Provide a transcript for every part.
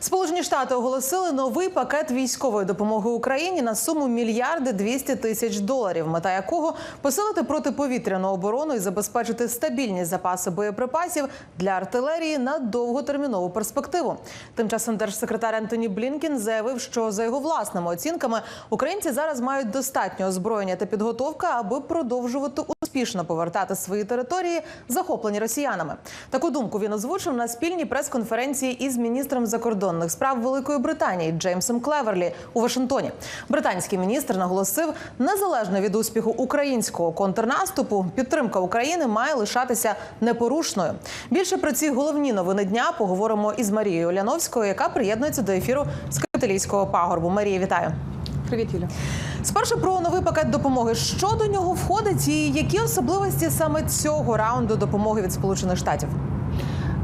Сполучені Штати оголосили новий пакет військової допомоги Україні на суму мільярди 200 тисяч доларів, мета якого посилити протиповітряну оборону і забезпечити стабільні запаси боєприпасів для артилерії на довготермінову перспективу. Тим часом держсекретар Ентоні Блінкін заявив, що за його власними оцінками українці зараз мають достатньо озброєння та підготовка, аби продовжувати успішно повертати свої території, захоплені росіянами. Таку думку він озвучив на спільній прес-конференції із міністром закордонних справ Великої Британії Джеймсом Клеверлі у Вашингтоні. Британський міністр наголосив, незалежно від успіху українського контрнаступу, підтримка України має лишатися непорушною. Більше про ці головні новини дня поговоримо із Марією Оляновською, яка приєднується до ефіру з капіталійського пагорбу. Марія, вітаю. Привіт, Юля. Спершу про новий пакет допомоги. Що до нього входить, і які особливості саме цього раунду допомоги від Сполучених Штатів?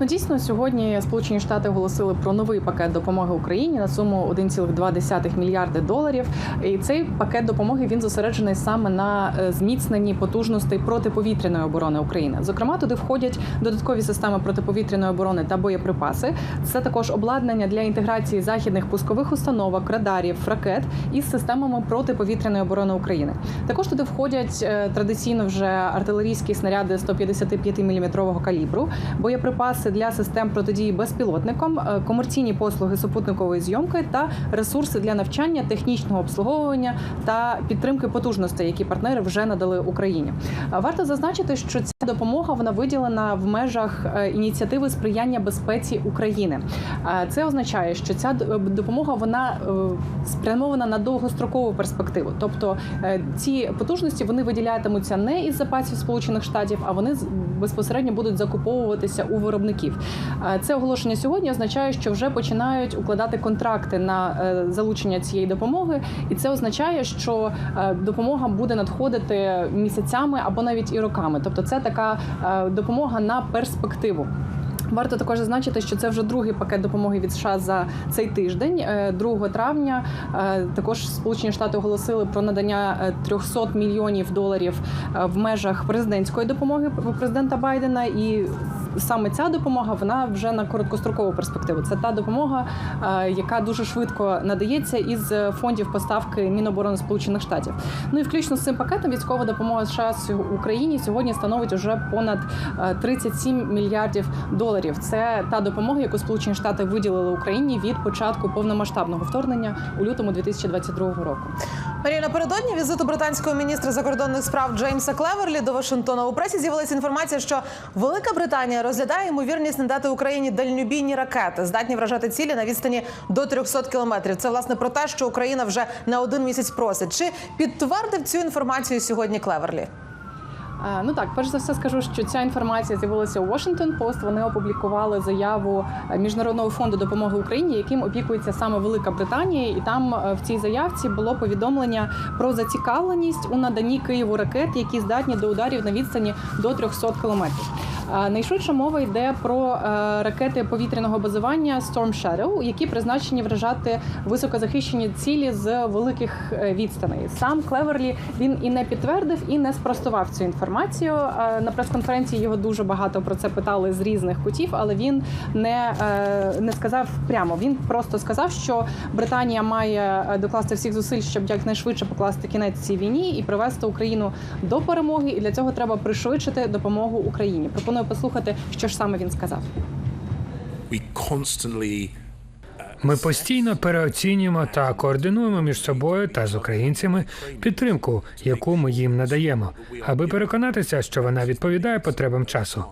Ну дійсно сьогодні Сполучені Штати оголосили про новий пакет допомоги Україні на суму 1,2 мільярди доларів. І цей пакет допомоги він зосереджений саме на е, зміцненні потужностей протиповітряної оборони України. Зокрема, туди входять додаткові системи протиповітряної оборони та боєприпаси. Це також обладнання для інтеграції західних пускових установок, радарів, ракет із системами протиповітряної оборони України. Також туди входять е, традиційно вже артилерійські снаряди 155 мм калібру, боєприпаси для систем протидії безпілотникам, е, комерційні послуги супутникової зйомки та ресурси для навчання, технічного обслуговування та підтримки потужностей, які партнери вже надали Україні. Е, Варто зазначити, що ця допомога вона виділена в межах е, ініціативи сприяння безпеці України. Це означає, що ця допомога вона спрямована на довгострокову перспективу. Тобто ці потужності вони виділятимуться не із запасів Сполучених Штатів, а вони безпосередньо будуть закуповуватися у виробників. Е, Це оголошення сьогодні означає, що вже починають укладати контракти на е, залучення цієї допомоги, і це означає, що е, допомога буде надходити місяцями або навіть і роками. Тобто, це така е, допомога на перспективу. Варто також зазначити, що це вже другий пакет допомоги від США за цей тиждень. Е, 2 травня також Сполучені Штати оголосили про надання е, 300 мільйонів доларів в межах президентської допомоги президента Байдена. І саме ця допомога вона вже на короткострокову перспективу. Це та допомога, е, яка дуже швидко надається із фондів поставки Міноборони Сполучених Штатів. Ну і включно з цим пакетом військова допомога США Україні сьогодні становить уже понад е, 37 мільярдів доларів. Це та допомога, яку Сполучені Штати виділили Україні від початку повномасштабного вторгнення у лютому 2022 року. Марія, напередодні візиту британського міністра закордонних справ Джеймса Клеверлі до Вашингтона у пресі з'явилася інформація, що Велика Британія розглядає ймовірність надати Україні дальнобійні ракети, здатні вражати цілі на відстані до 300 кілометрів. Це власне про те, що Україна вже на один місяць просить. Чи підтвердив цю інформацію сьогодні Клеверлі? Е, Ну так, перш за все скажу, що ця інформація з'явилася у Washington Post. Вони опублікували заяву е, міжнародного фонду допомоги Україні, яким опікується саме Велика Британія, і там е, в цій заявці було повідомлення про зацікавленість у наданні Києву ракет, які здатні до ударів на відстані до 300 кілометрів. Найшвидше мова йде про ракети повітряного базування Storm Shadow, які призначені вражати високозахищені цілі з великих відстаней. Сам Клеверлі він і не підтвердив, і не спростував цю інформацію. Е, На прес-конференції його дуже багато про це питали з різних кутів, але він не, е, не сказав прямо. Він просто сказав, що Британія має е, докласти всіх зусиль, щоб якнайшвидше покласти кінець цій війні і привести Україну до перемоги. І для цього треба пришвидшити допомогу Україні. Пропоную послухати, що ж саме він сказав. we constantly Ми постійно переоцінюємо та координуємо між собою та з українцями підтримку, яку ми їм надаємо, аби переконатися, що вона відповідає потребам часу.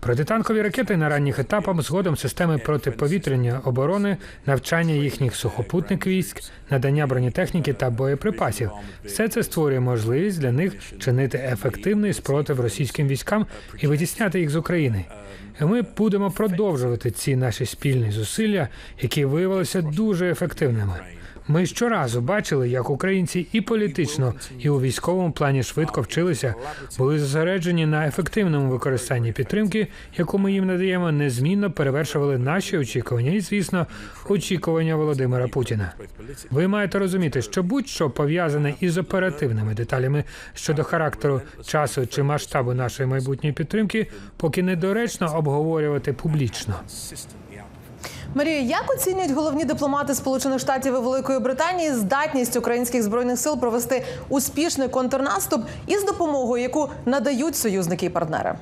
Протитанкові ракети на ранніх етапах згодом системи протиповітряної оборони, навчання їхніх сухопутних військ, надання бронетехніки та боєприпасів. Все це створює можливість для них чинити ефективний спротив російським військам і витісняти їх з України. Ми будемо продовжувати ці наші спільні зусилля, які виявилися дуже ефективними. Ми щоразу бачили, як українці і політично, і у військовому плані швидко вчилися, були зосереджені на ефективному використанні підтримки, яку ми їм надаємо, незмінно перевершували наші очікування і, звісно, очікування Володимира Путіна. Ви маєте розуміти, що будь-що пов'язане із оперативними деталями щодо характеру, часу чи масштабу нашої майбутньої підтримки, поки недоречно обговорювати публічно. Марія, як оцінюють головні дипломати Сполучених Штатів і Великої Британії здатність українських збройних сил провести успішний контрнаступ із допомогою, яку надають союзники і партнери?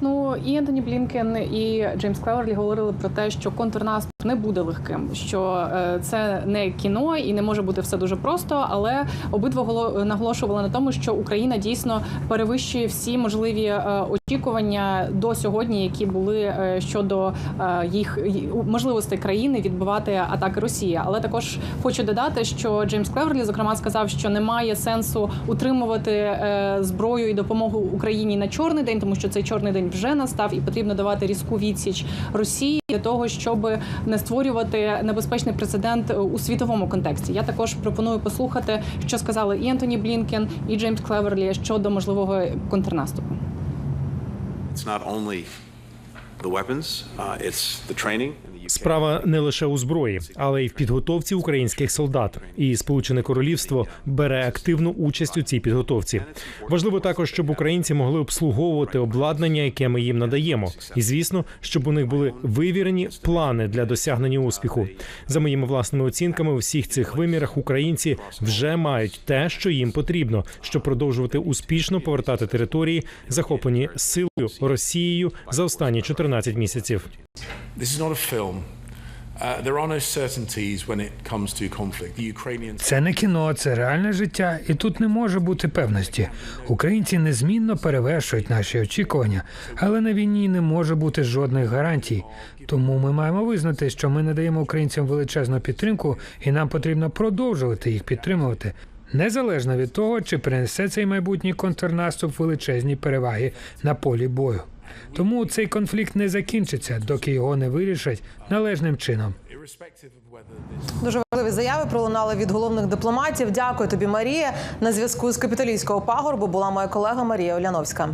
Ну і Ентоні Блінкен і Джеймс Клеверлі говорили про те, що контрнаступ не буде легким, що е, це не кіно і не може бути все дуже просто. Але обидва голо- наголошували на тому, що Україна дійсно перевищує всі можливі е, очікування до сьогодні, які були е, щодо е, їх можливостей країни відбивати атаки Росії. Але також хочу додати, що Джеймс Клеверлі зокрема сказав, що немає сенсу утримувати е, зброю і допомогу Україні на чорний день, тому що цей чорний день вже настав, і потрібно давати різку відсіч Росії для того, щоб не створювати небезпечний прецедент е, у світовому контексті. Я також пропоную послухати, що сказали і Ентоні Блінкен, і Джеймс Клеверлі щодо можливого контрнаступу. It's not only the weapons, uh, it's the training. Справа не лише у зброї, але й в підготовці українських солдат. І Сполучене Королівство бере активну участь у цій підготовці. Важливо також, щоб українці могли обслуговувати обладнання, яке ми їм надаємо, і звісно, щоб у них були вивірені плани для досягнення успіху. За моїми власними оцінками, у всіх цих вимірах українці вже мають те, що їм потрібно, щоб продовжувати успішно повертати території, захоплені силою Росією за останні 14 місяців. This is not a film. Це не кіно, це реальне життя, і тут не може бути певності. Українці незмінно перевершують наші очікування, але на війні не може бути жодних гарантій. Тому ми маємо визнати, що ми надаємо українцям величезну підтримку, і нам потрібно продовжувати їх підтримувати. Незалежно від того, чи принесе цей майбутній контрнаступ величезні переваги на полі бою. Тому цей конфлікт не закінчиться, доки його не вирішать належним чином. Дуже важливі заяви пролунали від головних дипломатів. Дякую тобі, Марія. На зв'язку з капіталійського пагорбу була моя колега Марія Оляновська.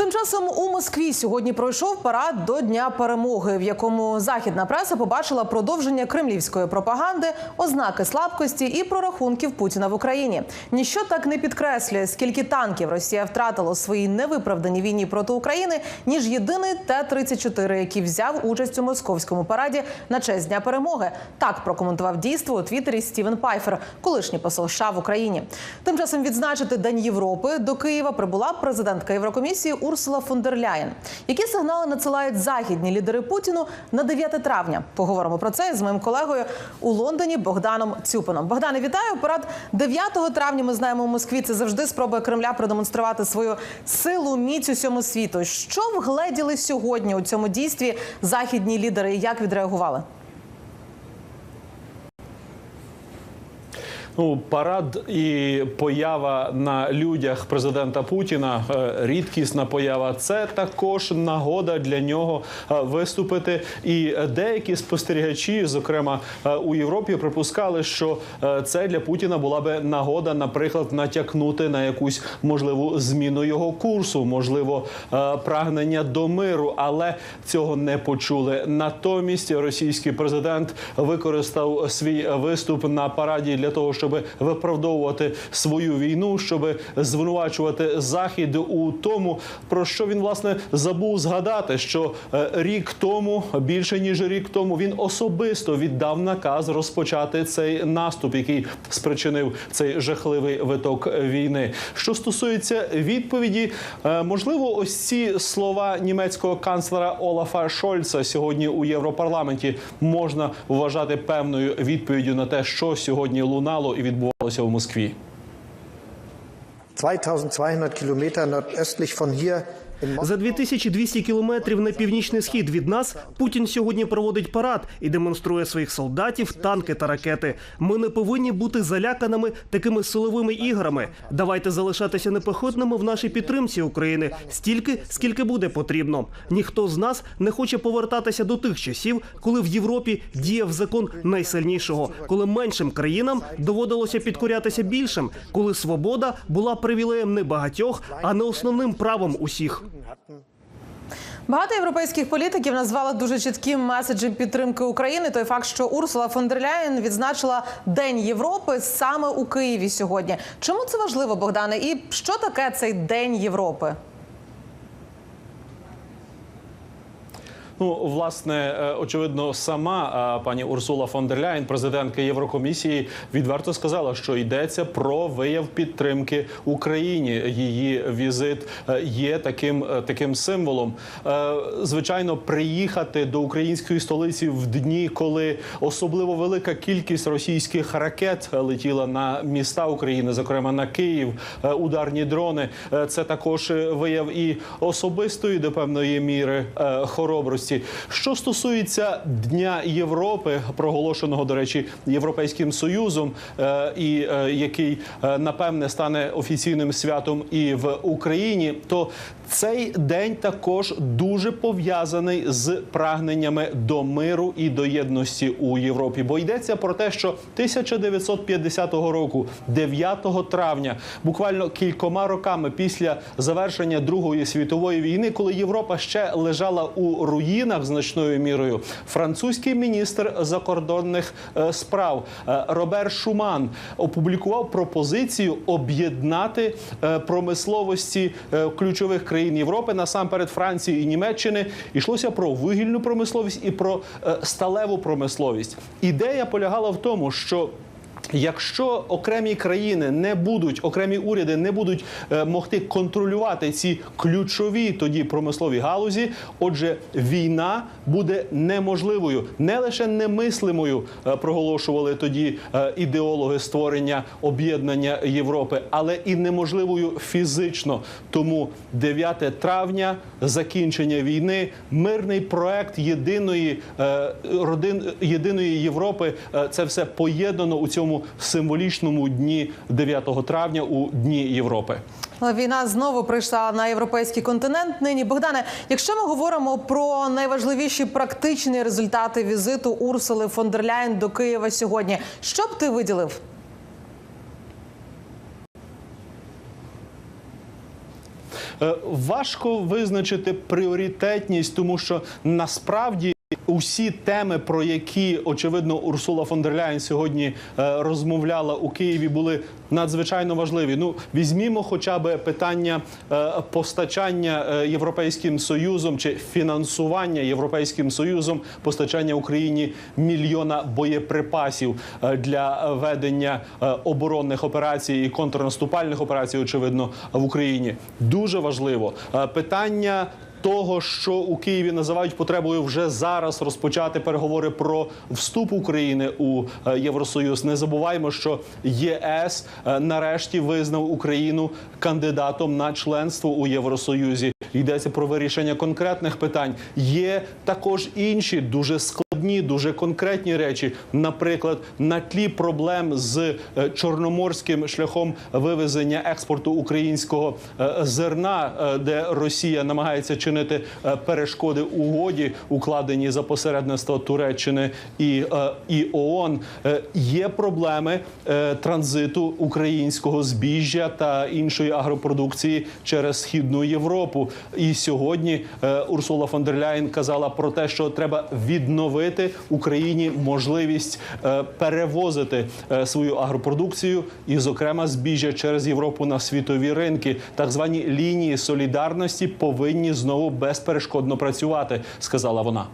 Тим часом у Москві сьогодні пройшов парад до Дня перемоги, в якому західна преса побачила продовження кремлівської пропаганди, ознаки слабкості і прорахунків Путіна в Україні. Ніщо так не підкреслює, скільки танків Росія втратила у своїй невиправданій війні проти України, ніж єдиний Т-34, який взяв участь у московському параді на честь Дня перемоги. Так прокоментував дійство у Твіттері Стівен Пайфер, колишній посол США в Україні. Тим часом відзначити День Європи до Києва прибула президентка Єврокомісії Урсула фон дер Ляєн. Які сигнали надсилають західні лідери Путіну на 9 травня? Поговоримо про це з моїм колегою у Лондоні Богданом Цюпином. Богдане, вітаю. Парад 9 травня. Ми знаємо у Москві. Це завжди спроба Кремля продемонструвати свою силу, міць усьому світу. Що вгледіли сьогодні у цьому дійстві західні лідери? і Як відреагували? Ну, парад і поява на людях президента Путіна, е, рідкісна поява. Це також нагода для нього е, виступити. І деякі спостерігачі, зокрема е, у Європі, припускали, що це для Путіна була би нагода, наприклад, натякнути на якусь можливу зміну його курсу, можливо, прагнення до миру, але цього не почули. Натомість російський президент використав свій виступ на параді для того, щоб виправдовувати свою війну, щоб звинувачувати захід у тому, про що він власне забув згадати, що е, рік тому, більше ніж рік тому, він особисто віддав наказ розпочати цей наступ, який спричинив цей жахливий виток війни. Що стосується відповіді, е, можливо, ось ці слова німецького канцлера Олафа Шольца сьогодні у Європарламенті можна вважати певною відповіддю на те, що сьогодні лунало і відбувалося в Москві. 2200 Kilometer nordöstlich von hier За 2200 кілометрів на північний схід від нас Путін сьогодні проводить парад і демонструє своїх солдатів, танки та ракети. Ми не повинні бути заляканими такими силовими іграми. Давайте залишатися непохитними в нашій підтримці України стільки, скільки буде потрібно. Ніхто з нас не хоче повертатися до тих часів, коли в Європі діяв закон найсильнішого, коли меншим країнам доводилося підкорятися більшим, коли свобода була привілеєм не багатьох, а не основним правом усіх. Багато європейських політиків назвали дуже чітким меседжем підтримки України. Той факт, що Урсула фон дер Ляєн відзначила День Європи саме у Києві сьогодні. Чому це важливо, Богдане? І що таке цей День Європи? Ну, власне, е, очевидно, сама е, пані Урсула фон дер Ляєн, президентка Єврокомісії, відверто сказала, що йдеться про вияв підтримки Україні. Її візит е, є таким, таким символом. Звичайно, приїхати до української столиці в дні, коли особливо велика кількість російських ракет летіла на міста України, зокрема на Київ, ударні дрони. Це також вияв і особистої до певної міри е, хоробрості. Що стосується Дня Європи, проголошеного до речі Європейським Союзом, е, і е, який е, напевне стане офіційним святом і в Україні, то цей день також дуже пов'язаний з прагненнями до миру і до єдності у Європі. Бо йдеться про те, що 1950 року, 9 травня, буквально кількома роками після завершення Другої світової війни, коли Європа ще лежала у руїнах значною мірою, французький міністр закордонних е, справ е, Робер Шуман опублікував пропозицію об'єднати е, промисловості ключових країн Європи, насамперед Франції і Німеччини. Йшлося про вугільну промисловість і про сталеву промисловість. Ідея полягала в тому, що Якщо окремі країни не будуть, окремі уряди не будуть е, могти контролювати ці ключові тоді промислові галузі, отже, війна буде неможливою, не лише немислимою, е, проголошували тоді е, ідеологи створення об'єднання Європи, але і неможливою фізично. Тому 9 травня, закінчення війни, мирний проект єдиної е, родин єдиної Європи. е, Це все поєднано у цьому символічному дні 9 травня у дні Європи. Війна знову прийшла на європейський континент. Нині Богдане, якщо ми говоримо про найважливіші практичні результати візиту Урсули фон дер Ляєн до Києва сьогодні, що б ти виділив? Е, Важко визначити пріоритетність, тому що насправді. Усі теми, про які очевидно Урсула фон дер Ляєн сьогодні е, розмовляла у Києві, були надзвичайно важливі. Ну візьмімо, хоча б питання е, постачання е, європейським союзом чи фінансування європейським союзом постачання Україні мільйона боєприпасів для ведення оборонних операцій і контрнаступальних операцій, очевидно, в Україні. Дуже важливо питання того, що у Києві називають потребою вже зараз розпочати переговори про вступ України у е, Євросоюз. Не забуваємо, що ЄС е, нарешті визнав Україну кандидатом на членство у Євросоюзі. Йдеться про вирішення конкретних питань. Є також інші дуже складні, дуже конкретні речі. Наприклад, на тлі проблем з е, чорноморським шляхом вивезення експорту українського е, зерна, е, де Росія намагається чинити перешкоди угоді, укладені за посередництва Туреччини і, і ООН. Є проблеми транзиту українського збіжжя та іншої агропродукції через східну Європу. І сьогодні Урсула фон дер Ляєн казала про те, що треба відновити Україні можливість е, перевозити е, свою агропродукцію і, зокрема, збіжжя через Європу на світові ринки. Так звані лінії солідарності повинні знову безперешкодно працювати, сказала вона.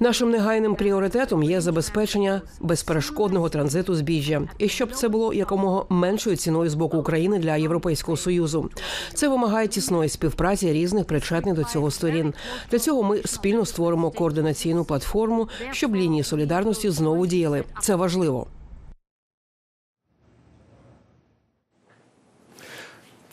Нашим негайним пріоритетом є забезпечення безперешкодного транзиту збіжжя, і щоб це було якомога меншою ціною з боку України для Європейського союзу. Це вимагає тісної співпраці різних причетних до цього сторін. Для цього ми спільно створимо координаційну платформу, щоб лінії солідарності знову діяли. Це важливо.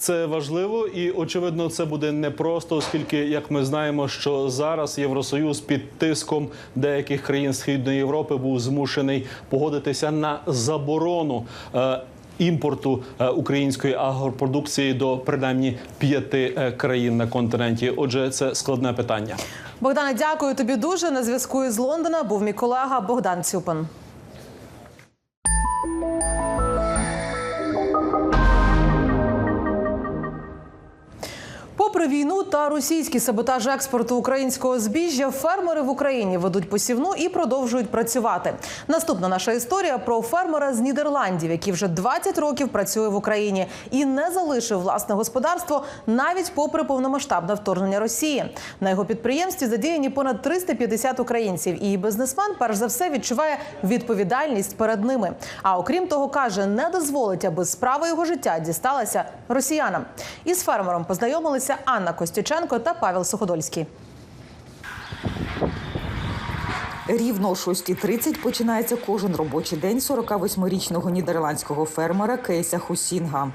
Це важливо і очевидно, це буде непросто, оскільки, як ми знаємо, що зараз Євросоюз під тиском деяких країн Східної Європи був змушений погодитися на заборону. е, Імпорту е, української агропродукції до принаймні п'яти е, країн на континенті. Отже, це складне питання. Богдане, дякую тобі дуже. На зв'язку із Лондона був мій колега Богдан Цюпин. Попри війну та російський саботаж експорту українського збіжжя, фермери в Україні ведуть посівну і продовжують працювати. Наступна наша історія про фермера з Нідерландів, який вже 20 років працює в Україні і не залишив власне господарство навіть попри повномасштабне вторгнення Росії. На його підприємстві задіяні понад 350 українців. І бізнесмен, перш за все, відчуває відповідальність перед ними. А окрім того, каже, не дозволить, аби справа його життя дісталася росіянам. Із фермером познайомилися Анна Костюченко та Павел Суходольський. Рівно о 6.30 починається кожен робочий день 48-річного нідерландського фермера Кейса Хусінга.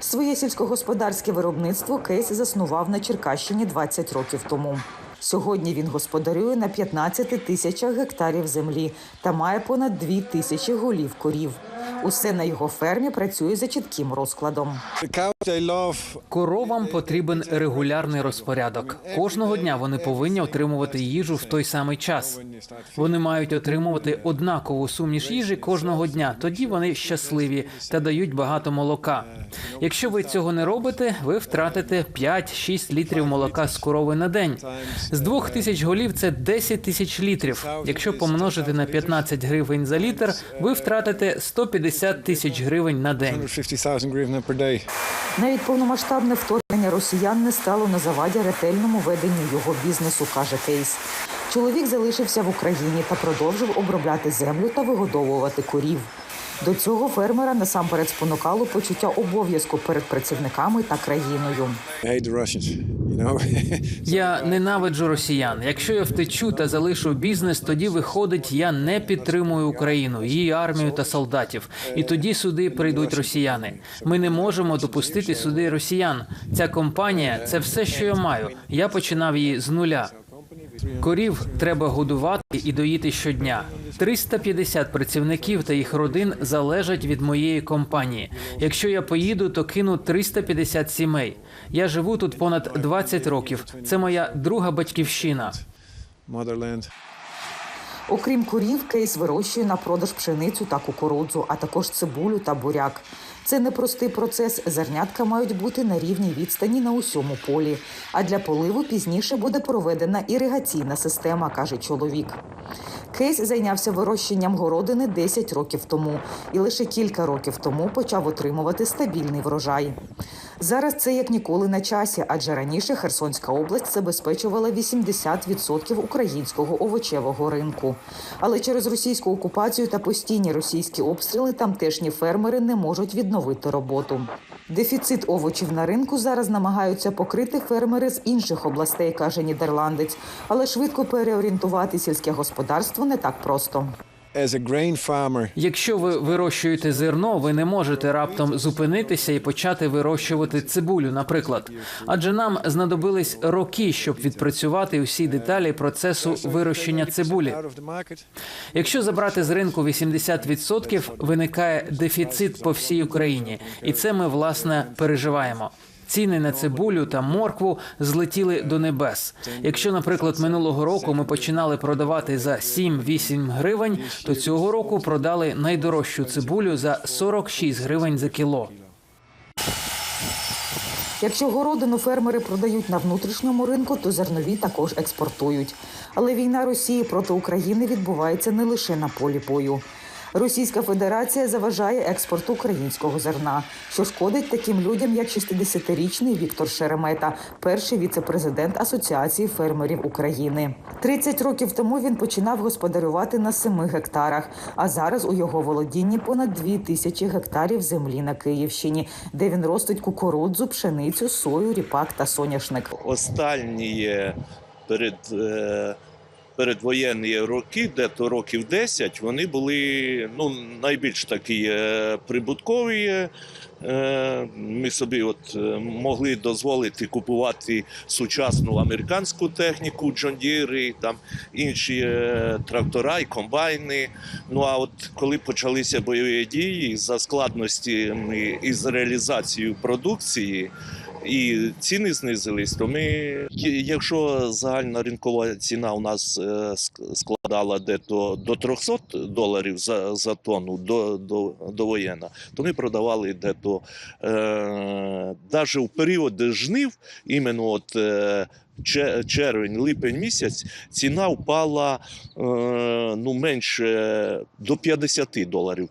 Своє сільськогосподарське виробництво Кейс заснував на Черкащині 20 років тому. Сьогодні він господарює на 15 тисячах гектарів землі та має понад 2 тисячі голів корів. Усе на його фермі працює за чітким розкладом. Коровам потрібен регулярний розпорядок. Кожного дня вони повинні отримувати їжу в той самий час. Вони мають отримувати однакову суміш їжі кожного дня. Тоді вони щасливі та дають багато молока. Якщо ви цього не робите, ви втратите 5-6 літрів молока з корови на день. З двох тисяч голів це 10 тисяч літрів. Якщо помножити на 15 гривень за літр, ви втратите 150 тисяч гривень на день. Навіть повномасштабне вторгнення росіян не стало на заваді ретельному веденню його бізнесу, каже Кейс. Чоловік залишився в Україні та продовжив обробляти землю та вигодовувати корів. До цього фермера насамперед спонукало почуття обов'язку перед працівниками та країною. Я ненавиджу росіян. Якщо я втечу та залишу бізнес, тоді виходить, я не підтримую Україну, її армію та солдатів. І тоді сюди прийдуть росіяни. Ми не можемо допустити сюди росіян. Ця компанія це все, що я маю. Я починав її з нуля. Корів треба годувати і доїти щодня. 350 працівників та їх родин залежать від моєї компанії. Якщо я поїду, то кину 350 сімей. Я живу тут понад 20 років. Це моя друга батьківщина. Окрім корів, кейс вирощує на продаж пшеницю та кукурудзу, а також цибулю та буряк. Це непростий процес. Зернятка мають бути на рівній відстані на усьому полі. А для поливу пізніше буде проведена іригаційна система, каже чоловік. Кейс зайнявся вирощенням городини 10 років тому і лише кілька років тому почав отримувати стабільний врожай. Зараз це як ніколи на часі, адже раніше Херсонська область забезпечувала 80% українського овочевого ринку. Але через російську окупацію та постійні російські обстріли тамтешні фермери не можуть відновити роботу. Дефіцит овочів на ринку зараз намагаються покрити фермери з інших областей, каже нідерландець. Але швидко переорієнтувати сільське господарство не так просто. Якщо ви вирощуєте зерно, ви не можете раптом зупинитися і почати вирощувати цибулю, наприклад. Адже нам знадобились роки, щоб відпрацювати усі деталі процесу вирощення цибулі. Якщо забрати з ринку 80%, виникає дефіцит по всій Україні, і це ми власне переживаємо. Ціни на цибулю та моркву злетіли до небес. Якщо, наприклад, минулого року ми починали продавати за 7-8 гривень, то цього року продали найдорожчу цибулю за 46 гривень за кіло. Якщо городину фермери продають на внутрішньому ринку, то зернові також експортують. Але війна Росії проти України відбувається не лише на полі бою. Російська Федерація заважає експорту українського зерна, що шкодить таким людям, як 60-річний Віктор Шеремета, перший віце-президент Асоціації фермерів України. 30 років тому він починав господарювати на 7 гектарах, а зараз у його володінні понад 2 тисячі гектарів землі на Київщині, де він ростить кукурудзу, пшеницю, сою, ріпак та соняшник. Останнє перед е, передвоєнні роки, де то років 10, вони були ну, найбільш такі е, прибуткові. Е, Ми собі от е, могли дозволити купувати сучасну американську техніку, Deere, там інші трактора і комбайни. Ну а от коли почалися бойові дії за складності із реалізацією продукції. І ціни знизились, то ми, якщо загальна ринкова ціна у нас е, ск- складала дето до 300 доларів за, за тонну до, до, до воєнна, то ми продавали дето е, навіть у період жнив, іменно от е, червень, липень місяць, ціна впала е, ну, менше до 50 доларів.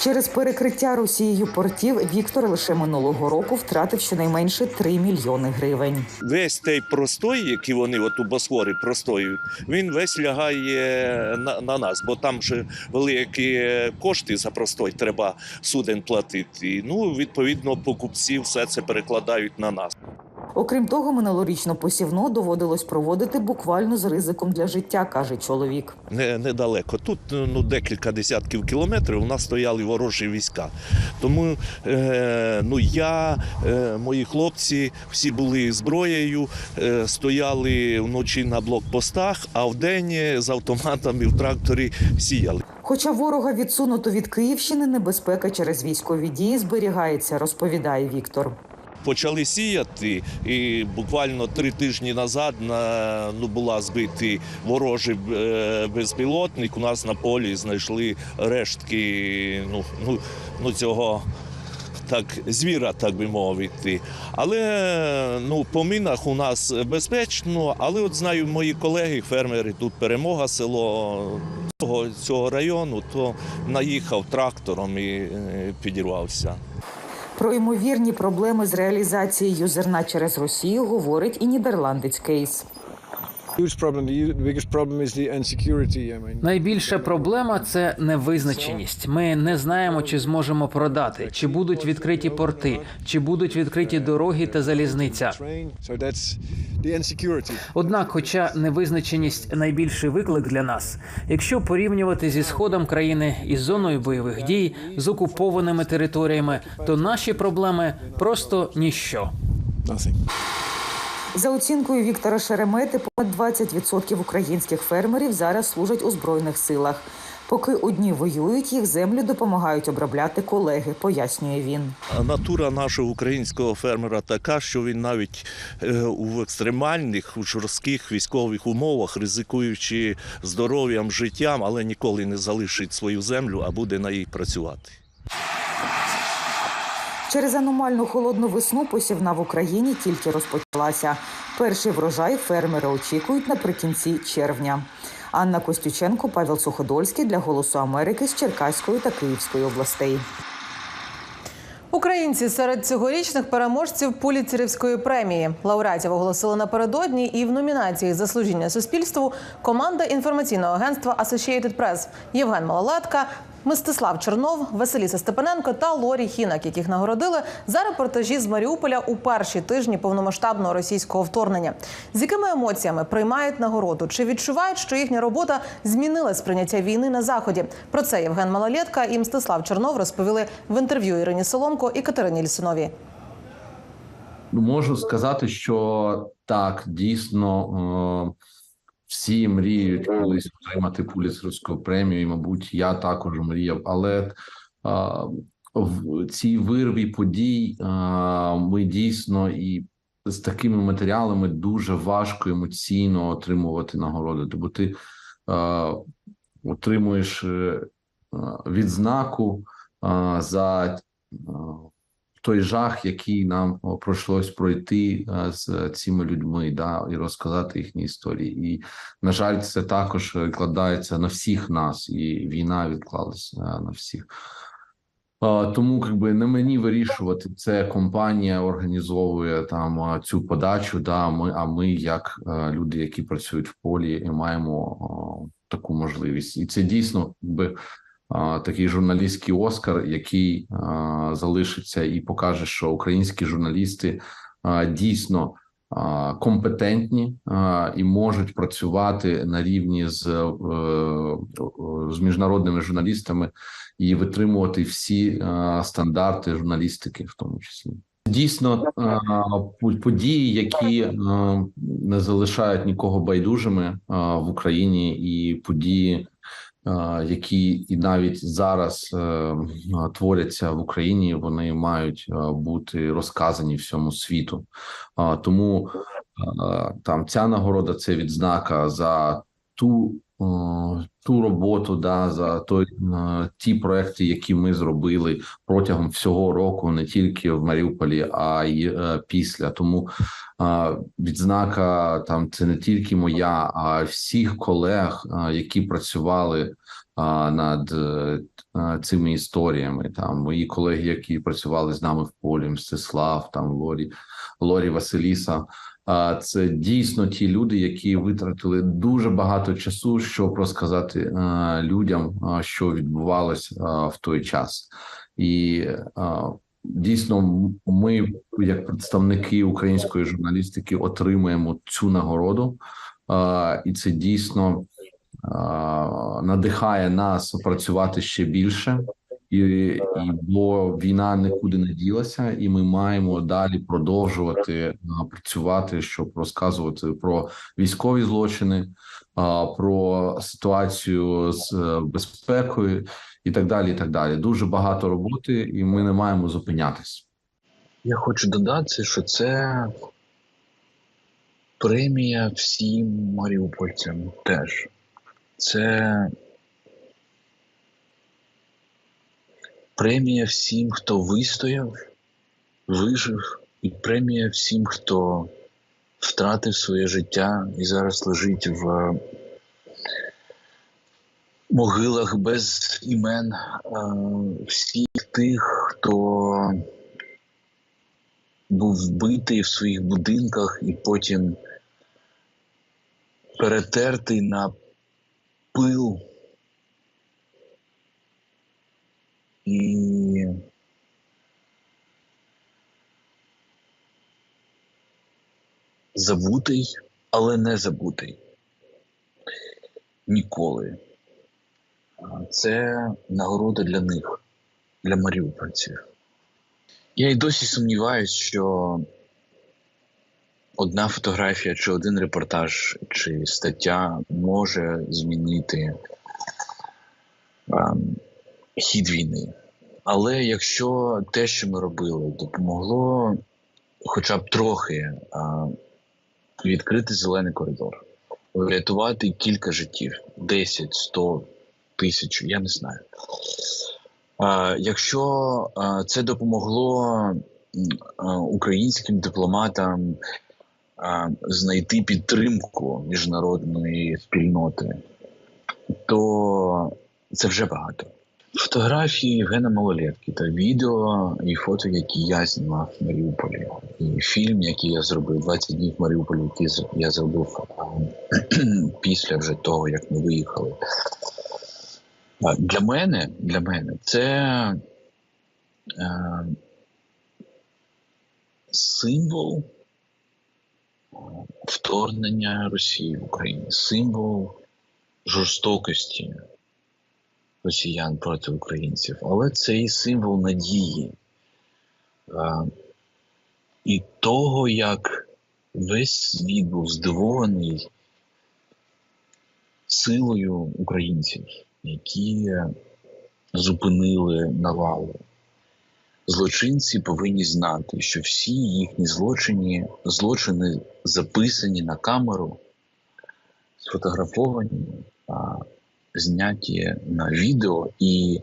Через перекриття Росією портів Віктор лише минулого року втратив щонайменше 3 мільйони гривень. весь той простой, який вони от у Босфорі простоюють, він весь лягає на, на нас, бо там же великі кошти за простой треба суден платити. Ну, відповідно, покупці все це перекладають на нас. Окрім того, минулорічну посівну доводилось проводити буквально з ризиком для життя, каже чоловік. Не, недалеко. Тут ну, декілька десятків кілометрів у нас стояли ворожі війська. Тому е, ну, я, е, мої хлопці всі були зброєю, е, стояли вночі на блокпостах, а вдень з автоматами в тракторі сіяли. Хоча ворога відсунуто від Київщини, небезпека через військові дії зберігається, розповідає Віктор. Почали сіяти, і буквально три тижні назад на, ну, була збитий ворожий е, безпілотник. У нас на полі знайшли рештки ну, ну, ну, цього. Так, звіра, так би мовити. Але ну, по мінах у нас безпечно. Але от знаю мої колеги, фермери, тут перемога село цього, цього району, то наїхав трактором і е, підірвався. Про ймовірні проблеми з реалізацією зерна через Росію говорить і нідерландець кейс. Найбільша проблема це невизначеність. Ми не знаємо, чи зможемо продати, чи будуть відкриті порти, чи будуть відкриті дороги та залізниця. Однак, хоча невизначеність найбільший виклик для нас, якщо порівнювати зі сходом країни із зоною бойових дій з окупованими територіями, то наші проблеми просто ніщо. За оцінкою Віктора Шеремети, понад 20% українських фермерів зараз служать у збройних силах. Поки одні воюють, їх землю допомагають обробляти колеги, пояснює він. Натура нашого українського фермера така, що він навіть е, у екстремальних, у жорстких військових умовах, ризикуючи здоров'ям, життям, але ніколи не залишить свою землю, а буде на їй працювати. Через аномальну холодну весну посівна в Україні тільки розпочалася. Перший врожай фермери очікують наприкінці червня. Анна Костюченко, Павел Суходольський для Голосу Америки з Черкаської та Київської областей. Українці серед цьогорічних переможців Пуліцерівської премії лауреатів оголосили напередодні і в номінації за служіння суспільству команда інформаційного агентства Associated Press Євген Малолатка, Мистислав Чернов, Василіса Степаненко та Лорі Хінак, яких нагородили за репортажі з Маріуполя у перші тижні повномасштабного російського вторгнення. З якими емоціями приймають нагороду? Чи відчувають, що їхня робота змінила сприйняття війни на заході? Про це Євген Малолєтка і Мстислав Чернов розповіли в інтерв'ю Ірині Соломко і Катерині Лісуновій. Можу сказати, що так, дійсно е, всі мріють колись отримати Пуліцерівську премію, і, мабуть, я також мріяв. Але е, в цій вирві подій е, ми дійсно і з такими матеріалами дуже важко емоційно отримувати нагороди. Бо ти е, отримуєш е, відзнаку е, за той жах, який нам пройшлось пройти е, з цими людьми, да, і розказати їхні історії. І на жаль, це також відкладається на всіх нас, і війна відклалася е, на всіх. Тому якби не мені вирішувати. Це компанія організовує там е, цю подачу. Да, ми, а ми, як люди, які працюють в полі, і маємо таку можливість, і це дійсно якби такий журналістський Оскар, який залишиться і покаже, що українські журналісти дійсно компетентні і можуть працювати на рівні з, е, з міжнародними журналістами і витримувати всі стандарти журналістики, в тому числі. Дійсно, події, які не залишають нікого байдужими в Україні, і події, які і навіть зараз е, творяться в Україні, вони мають бути розказані всьому світу. Тому там ця нагорода це відзнака за ту. Ту роботу, да, за той е, ті проекти, які ми зробили протягом всього року, не тільки в Маріуполі, а й е, після. Тому е, відзнака там це не тільки моя, а всіх колег, які працювали над цими історіями. Там мої колеги, які працювали з нами в полі, Мстислав, там Лорі, Лорі Василіса. А це дійсно ті люди, які витратили дуже багато часу, щоб розказати е, людям, е, що відбувалось е, в той час, і дійсно, ми, як представники української журналістики, отримуємо цю нагороду, і це дійсно надихає нас працювати ще більше. І, і бо війна нікуди не ділася, і ми маємо далі продовжувати працювати, щоб розказувати про військові злочини, про ситуацію з е, безпекою і так далі. І так далі. Дуже багато роботи, і ми не маємо зупинятись. Я хочу додати, що це премія всім маріупольцям теж. Це премія всім, хто вистояв, вижив, і премія всім, хто втратив своє життя і зараз лежить в могилах без імен. Е, Всіх тих, хто був вбитий в своїх будинках і потім перетертий на пил. І забутий, але не забутий. Ніколи. Це нагорода для них, для маріупольців. Я й досі сумніваюся, що одна фотографія, чи один репортаж, чи стаття може змінити ем, хід війни. Але якщо те, що ми робили, допомогло хоча б трохи а, відкрити зелений коридор, врятувати кілька життів 10, 100, тисячу, я не знаю. А, якщо а, це допомогло а, українським дипломатам а, знайти підтримку міжнародної спільноти, то це вже багато. Фотографії Євгена Малолетки та відео і фото, які я знімав в Маріуполі, і фільм, який я зробив 20 днів в Маріуполі, який я зробив після вже того, як ми виїхали. Для мене, для мене це е, символ е, вторгнення Росії в Україну, символ жорстокості росіян проти українців, але це і символ надії е, і того, як весь світ був здивований силою українців, які зупинили навалу. Злочинці повинні знати, що всі їхні злочини, злочини записані на камеру, сфотографовані, зняті на відео, і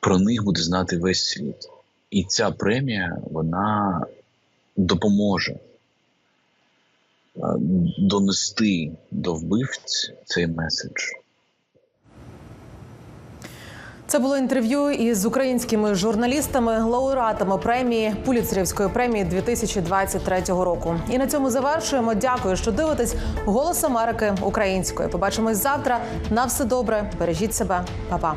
про них буде знати весь світ. І ця премія вона допоможе донести до вбивць цей меседж. Це було інтерв'ю із українськими журналістами, лауреатами премії Пуліцерівської премії 2023 року. І на цьому завершуємо. Дякую, що дивитесь «Голос Америки українською. Побачимось завтра. На все добре. Бережіть себе, Па-па.